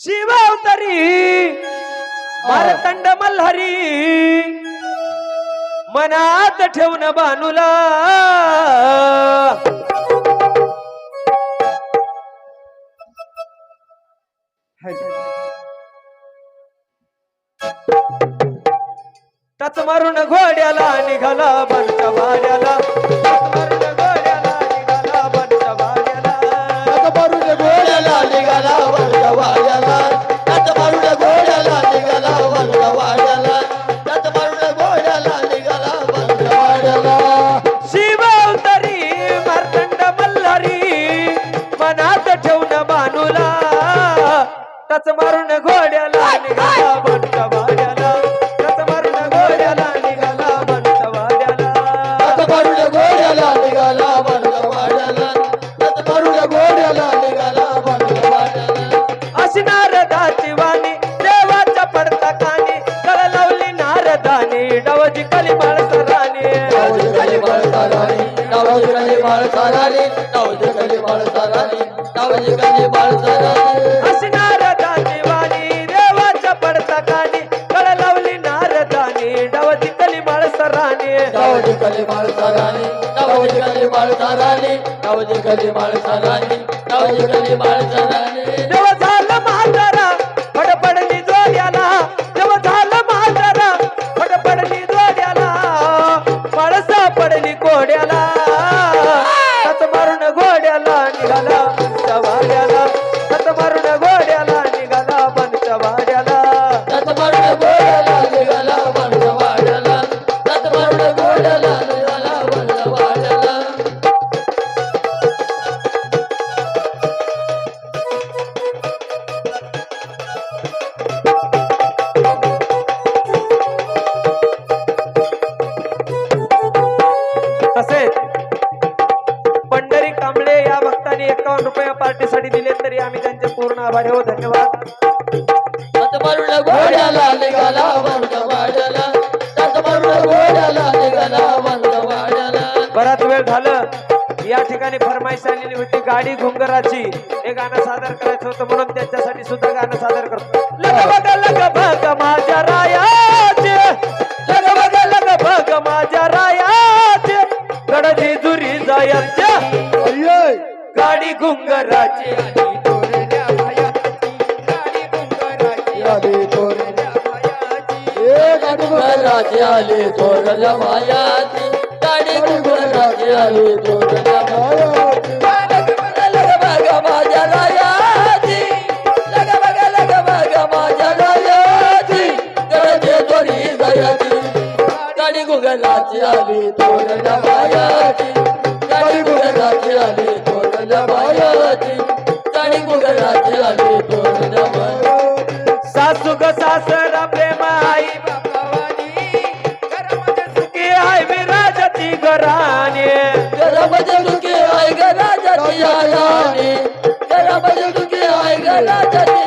शिवावतरी भारतंड मल्हारी. मनात ठेवून बानूला. टच मारून घोड्याला निघाला बनच्या टच मारून घोड्याला निघाला बनच्या भाड्याला टच मारून घोड्याला निघाला बनच्या भाड्याला आता मारून घोड्याला निघाला वरच्या वाड्याला. आता मारून घोड्याला निघाला वरच्या वाड्याला. अशी नारदाची वाणी देवाच्या पडता कानी. कळ लावली नारदानी डवजी कली सरानी नावजी कली बाळसाराणी नावजी कली बाळसाराणी नावजी कली बाळसाराणी नावजी कली बाळसाराणी कली माणसा राणी नवजी कली माणसा राणी नवजी कली माणसा राणी नवजी कली बाळसाराणी देव पार्टीसाठी दिले तरी आम्ही त्यांचे पूर्ण आभारी हो धन्यवाद. घोड्याला निघाला घोड्याला निघाला बराच वेळ झालं. या ठिकाणी फरमाईश आलेली होती गाडी घुंगराची. हे गाणं सादर करायचं होतं म्हणून त्यांच्यासाठी सुद्धा गाणं सादर करतो. माझ्या रायाचे गाडी घुंगराची आणि दोरल्या भयाची, गाडी घुंगराची आली तोरल्या गाडी घोडाची आली तोरल्या मायाची गाडी घोडाची आली तोरल्या मायाची लग बग माझ्या रायाची लग बग लग बग माझ्या रायाची गळते दोरी जायाची गाडी घोडाची आली तोरल्या मायाची गाडी घोडाची आली तोरल्या मायाची गाडी घोडाची आली सासू ग सासरा प्रेम आई सुखी आहे विराजती घराने घरामध्ये दुखी आहे आयाने घरामध्ये आहे घराच्या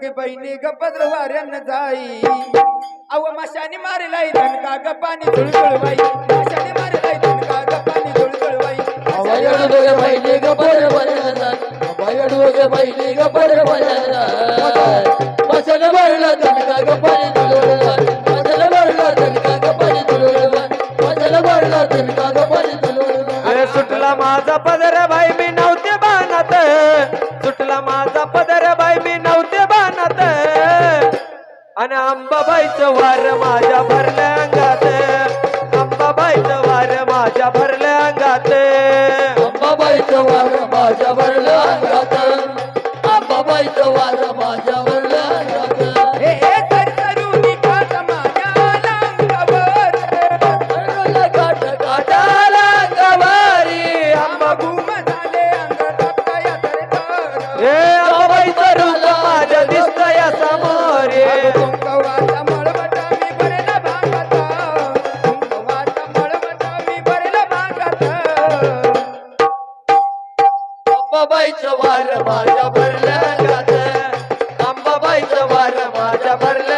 दोघे बहिणी गपद्र वाऱ्यान जाई. अव माशाने मारलाई धनका गप्पानी तुळतुळवाई माशाने मारलाई धनका गप्पानी तुळतुळवाई अवयड दोघे बहिणी गपर बनतात अवयड दोघे बहिणी गपर बनतात मसन भरला धनका भरला धनका भरला धनका अरे सुटला माझा पदर. आणि अंबाबाईचं वार माझ्या भरल्या अंगात. अंबाबाईचं वार माझ्या भर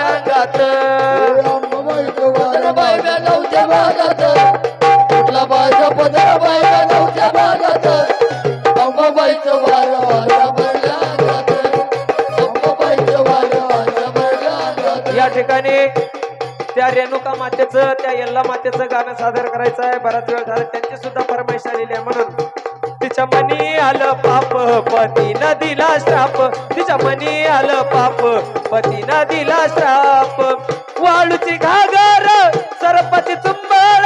अंगात. पदर बायका भागात. कुठला पदर भागात. अंबाबाईचं वार माझ्या भरल्या अंगात. अंबाबाईचं वार भरल्या अंगात. या ठिकाणी त्या रेणुका मातेचं त्या यल्ला मातेचं गाणं सादर करायचं आहे. बराच वेळ झाला त्यांची सुद्धा फरमाईश आलेली आहे. म्हणून तिच्या मनी आलं पाप पतीनं दिला श्राप. तिच्या मनी आलं पाप पतीनं दिला श्राप. वाळूची घागर सरपती चुंबळ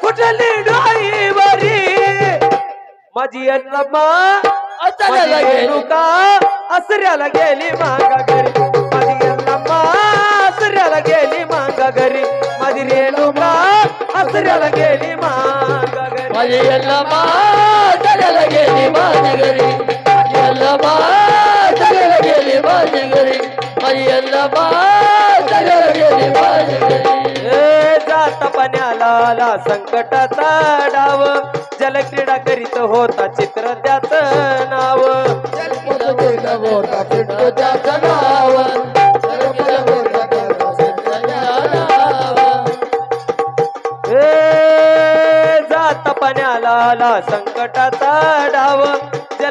कुठली डोईवरी माझी अण्णम्मा माझी गेली. रेणुका असऱ्याला गेली मागा घरी. माझी अण्णम्मा असऱ्याला गेली मागा घरी. माझी रेणुका असऱ्याला गेली मागा घरी. माझी यल्लमा चालायला घरी माझी यल्लमा चालायला घरी माझी घरी जात पाण्याला आला संकटाचा डाव जलक्रीडा करीत होता चित्र त्याचं.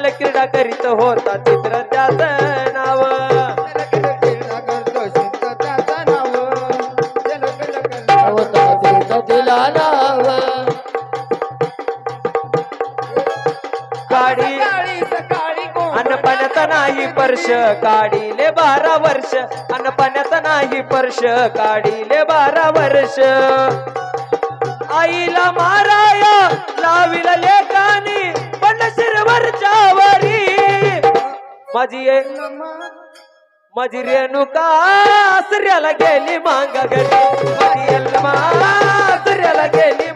जलक्रीडा करीत होता चित्र त्याच नाव. तिला नाव नाही पर्श काढीले बारा वर्ष. अन्न नाही पर्श काढीले बारा वर्ष. आईला माराया लाविला ले माझी माझी रेणुका सूर्याला गेली मांग गडी माझी यल्मा सूर्याला गेली